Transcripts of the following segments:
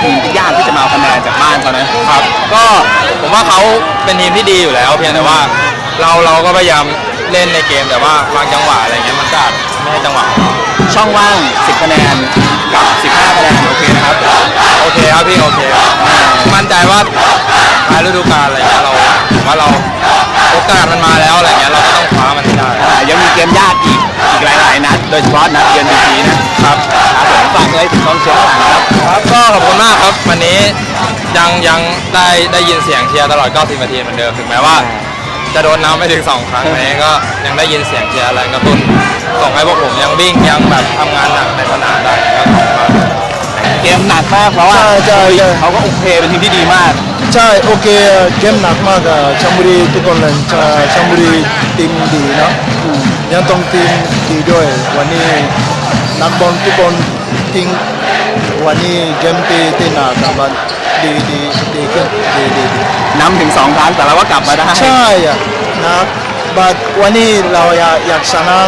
แล้วก็หลายทีมที่ยากที่จะมาเอาคะแนนจากบ้านเขานะครับ ก็ผมว่าเขาเป็นทีมที่ดีอยู่แล้ว เพียงแต่ว่าเราเราก็พยายามเล่นในเกมแต่ว่าบางจังหวะอะไรเงี้ยมันก็อาจไม่ให้จังหวะช่องว่าง 10 คะแนนกับ 15 คะแนนโอเคนะครับ โอเคครับพี่โอเคครับมั่นใจว่าท้ายฤดูกาลอะไรเงี้ยเราผมว่าเราโอกาสมันมาแล้วอะไรเงี้ยเราก็ต้องคว้ามันให้ได้ อ่ายังมีเกมยากอีกอีกหลายๆนัด โดยเฉพาะนัดเยือนบีจีนะครับ ครับผมฝากเลยถึงกองเชียร์ข้างหลังครับครับ วันนี้ยังยังได้ได้ยินเสียงเชียร์ตลอด 90 นาทีเหมือนเดิม ถึงแม้ว่า จะโดนน้ำไม่ถึง 2 ครั้งนี้ก็ยังได้ยินเสียงเชียร์แรงกระตุ้น ส่งให้พวกผมยังวิ่งยังแบบทำงานหนักในสนามได้ก็ขอบคุณมากเกมหนักมากเพราะว่าใช่ใช่ใช่ เขาก็โอเคเป็นทีมที่ดีมาก ใช่โอเคเกมหนักมากอะชลบุรีทุกคนเลยชาชลบุรีทีมดีนะอืมยังต้องทีมดีด้วย วันนี้นักบอลทุกคนทิ้ง วันนี้เกมที่ที่หนักอะมันดีดีดีขึ้นดีดีดีนำถึง2ครั้งแต่เราก็กลับมาได้ใช่อะนะบัดวันนี้เราอยากอยากชนะ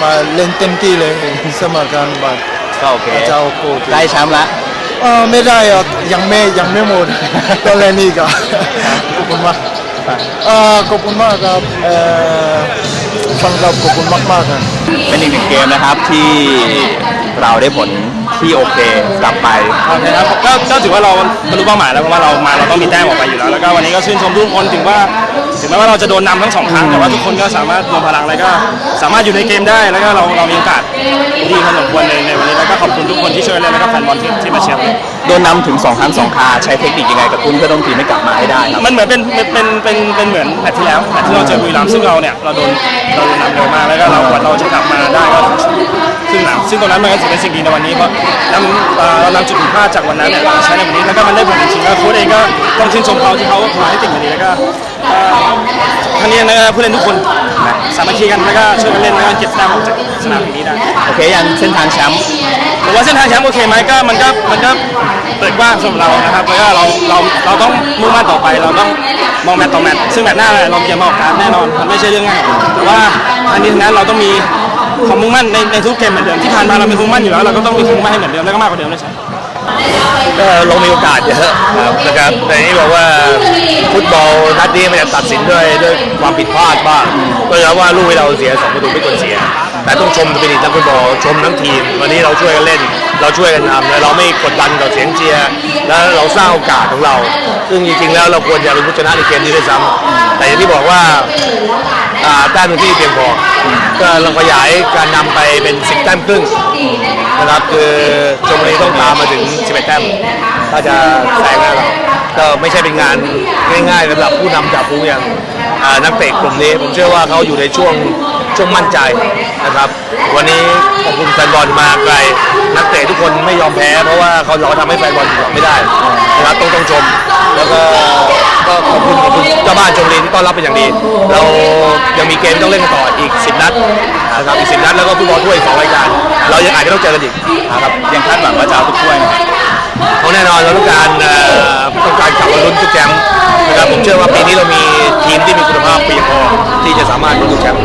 มาเล่นเต็มที่เลยเสมอกันบัดก็โอเคพระเจ้าโปรดได้แชมป์แล้วเออไม่ได้อะยังไม่ยังไม่หมดต้องเล่นอีกอะขอบคุณมากเออขอบคุณมากครับเออฟังครับขอบคุณมากมากๆครับเป็นอีกหนึ่งเกมนะครับที่เราได้ผล ที่โอเคกลับไปโอเคครับก็ก็ถือว่าเราบรรลุเป้าหมายแล้วเพราะว่าเรามาเราต้องมีแต้มออกไปอยู่แล้วแล้วก็วันนี้ก็ชื่นชมทุกคนถึงว่า ถึงแม้ว่าเราจะโดนนำทั้งสองครั้งแต่ว่าทุกคนก็สามารถรวมพลังแล้วก็สามารถอยู่ในเกมได้แล้วก็เราเรามีโอกาสดีพอสมควรในในวันนี้แล้วก็ขอบคุณทุกคนที่ช่วยเล่นแล้วก็แฟนบอลที่ที่มาเชียร์เราโดนนำถึง2ครั้ง2คาใช้เทคนิคยังไงกระตุ้นเพื่อต้องทีมให้กลับมาให้ได้ครับมันเหมือนเป็นเป็นเป็นเป็นเป็นเหมือนแมตช์ที่แล้วแมตช์ที่เราเจอบุรีรัมย์ซึ่งเราเนี่ยเราโดนเราโดนนำเร็วมากแล้วก็เรากว่าเราจะกลับมาได้ก็ซึ่งหลังซึ่งตรงนั้นมันก็ถือเป็นสิ่งดีในวันนี้เพราะนำเอ่อเรานำจุดผิดพลาดจากวันนั้นเนี่ยมาใช้ในวันนี้แล้วก็มันได้ผลจริงๆแล้วโค้ชเองก็ต้องชื่นชมเขาที่เขาพาให้ติดวันนี้แล้วก็ เอ่อทั้งนี้นะครับผู้เล่นทุกคนนะสามัคคีกันแล้วก็ช่วยกันเล่นแล้วก็เก็บแต้มออกจากสนามแห่งนี้ได้โอเคยังเส้นทางแชมป์ผมว่าเส้นทางแชมป์โอเคไหมก็มันก็มันก็เปิดกว้างสำหรับเรานะครับแล้วก็เราเราเราต้องมุ่งมั่นต่อไปเราต้องมองแมตต์ต่อแมตต์ซึ่งแมตช์หน้าเราจะมาออกการดแน่นอนมันไม่ใช่เรื่องง่ายแต่ว่าอันนี้ทั้งนั้นเราต้องมีความมุ่งมั่นในในทุกเกมเหมือนเดิมที่ผ่านมาเรามีความมุ่งมั่นอยู่แล้วเราก็ต้องมีความมุ่งมั่นให้เหมือนเดิมแล้วก็มากกว่าเดิมด้วยซ้ำ ก็ลงมีโอกาสเยอะนะครับแต่นี่บอกว่าฟุตบอลนัดนี้มันจะตัดสินด้วยด้วยความผิดพลาดบ้างก็แล้วว่าลูกที่เราเสียสองประตูไม่ควรเสีย แต่ต้องชมสปิริตนักฟุตบอลชมทั้งทีม วันนี้เราช่วยกันเล่น เราช่วยกันทำและเราไม่กดดันต่อเสียงเชียร์แล้วเราสร้างโอกาสของเรา ซึ่งจริงๆแล้วเราควรจะเป็นผู้ชนะในเกมนี้ด้วยซ้ำแต่อย่างที่บอกว่าแต้มที่เพียงพอก็เราขยายการนำไปเป็น10แต้มครึ่งนะครับคือชมบุรีต้อง แต้มถ้าจะแซงได้เราก็ไม่ใช่เป็นงานง่ายๆสำหรับผู้นำจากผู้อย่างนักเตะกลุ่มนี้ ผมเชื่อว่าเขาอยู่ในช่วงช่วงมั่นใจนะครับ วันนี้ขอบคุณแฟนบอลมาไกล นักเตะทุกคนไม่ยอมแพ้เพราะว่าเขาเราทำให้แฟนบอลผิดหวังไม่ได้นะครับต้องต้องชม แล้วก็ก็ขอบคุณขอบคุณเจ้าบ้านชมรีที่ต้อนรับเป็นอย่างดี เรายังมีเกมต้องเล่นต่ออีก 10 นัดนะครับอีก 10 นัดแล้วก็ฟุตบอลถ้วยสองรายการ เรายังอาจจะต้องเจอกันอีกนะครับยังคาดหวังว่าจะ เราต้องการต้องการขับมาลุ้นทุกแชมป์นะครับผมเชื่อว่าปีนี้เรามีทีมที่มีคุณภาพเพียงพอที่จะสามารถลุ้นทุกแชมป์